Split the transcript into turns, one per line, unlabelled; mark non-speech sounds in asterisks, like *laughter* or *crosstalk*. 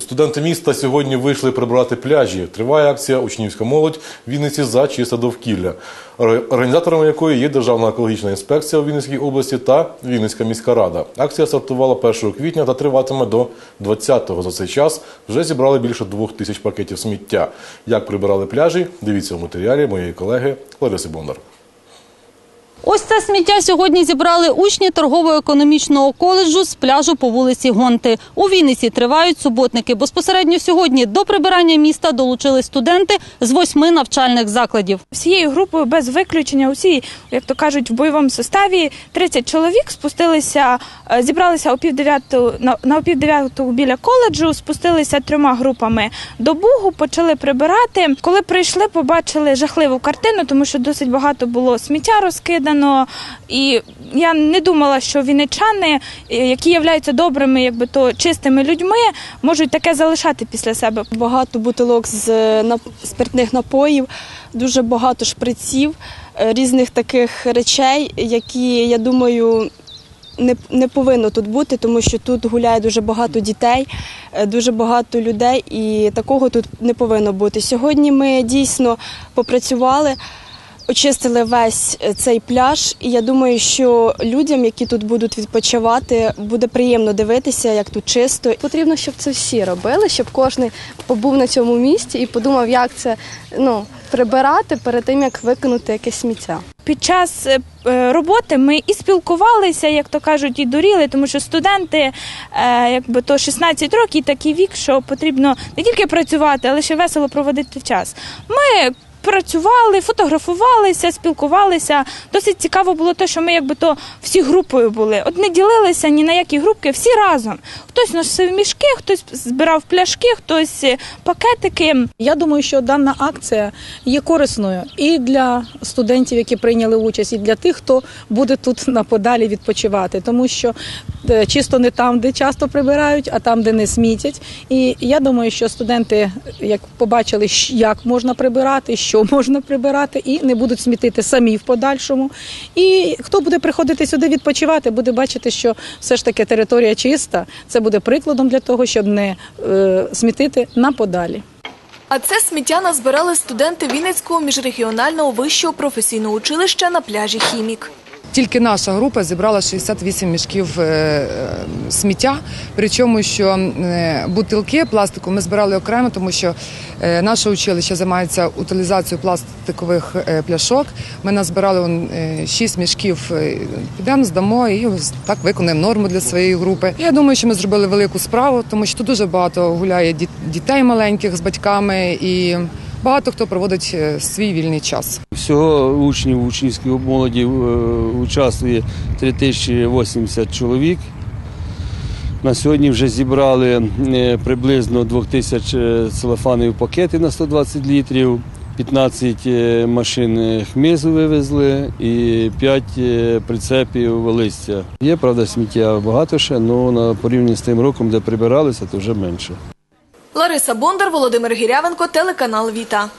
Студенти міста сьогодні вийшли прибирати пляжі. Триває акція Учнівська молодь в Вінниці за чисте довкілля, організаторами якої є Державна екологічна інспекція у Вінницькій області та Вінницька міська рада. Акція стартувала 1 квітня та триватиме до 20-го. За цей час вже зібрали більше двох тисяч пакетів сміття. Як прибирали пляжі? Дивіться в матеріалі моєї колеги Лариси Бондар.
Ось це сміття сьогодні зібрали учні торгово-економічного коледжу з пляжу по вулиці Гонти. У Вінниці тривають суботники. Безпосередньо сьогодні до прибирання міста долучили студенти з восьми навчальних закладів.
Всією групою без виключення, усі, як то кажуть, в бойовому составі 30 чоловік спустилися, е, зібралися о півдев'яту на, на о біля коледжу, спустилися трьома групами до Бугу, почали прибирати. Коли прийшли, побачили жахливу картину, тому що досить багато було сміття розкидано. І я не думала, що вінничани, е, які являються добрими, якби то чистими людьми, можуть таке залишати після себе.
Багато бутилок з е, спиртних напоїв, дуже багато шприців, е, різних таких речей, які, я думаю, не, не повинно тут бути, тому що тут гуляє дуже багато дітей, дуже багато людей, і такого тут не повинно бути. Сьогодні ми дійсно попрацювали. Очистили весь е, цей пляж, і я думаю, що людям, які тут будуть відпочивати, буде приємно дивитися, як тут чисто.
Потрібно, щоб це всі робили, щоб кожен побув на цьому місці і подумав, як це ну, прибирати перед тим, як викинути якесь сміття.
Під час е, е, роботи ми і спілкувалися, як то кажуть, і дуріли, тому що студенти, якби то 16 років, такий вік, що потрібно не тільки працювати, але ще весело проводити час. Ми працювали, фотографувалися, спілкувалися. Досить цікаво було те, що ми якби то всі групою були. От не ділилися ні на які групки, всі разом. Хтось носив мішки, хтось збирав пляшки, хтось е, пакетики.
Я думаю, що дана акція є корисною і для студентів, які прийняли участь, і для тих, хто буде тут на подалі відпочивати, тому що е, чисто не там, де часто прибирають, а там, де не смітять. І я думаю, що студенти, як побачили, як можна прибирати, що *laughs* можна прибирати, і не будуть смітити самі в подальшому. І хто буде приходити сюди відпочивати, буде бачити, що все ж таки територія чиста. Це буде прикладом для того, щоб не е, смітити на подалі.
А це сміття назбирали студенти Вінницького міжрегіонального вищого професійного училища на пляжі Хімік.
Тільки наша група зібрала 68 мішків е, е, сміття. Причому, що е, бутилки пластику ми збирали окремо, тому що наше училище займається утилізацією пластикових пляшок. Ми назбирали он, е, 6 мішків. Підемо, здамо і так виконуємо норму для своєї групи. Я думаю, що ми зробили велику справу, тому що тут дуже багато гуляє діт- дітей маленьких з батьками і багато хто проводить е, свій вільний час.
Всього учнів учнівської молоді е, участвує 3080 чоловік. На сьогодні вже зібрали е, приблизно 2000 е, целофанових пакетів на 120 літрів, 15 е, машин хмизу вивезли і 5 е, прицепів листя. Є, правда, сміття багато ще, але на порівняно з тим роком, де прибиралися, то вже менше.
Лариса Бондар, Володимир Гірявенко, телеканал Віта.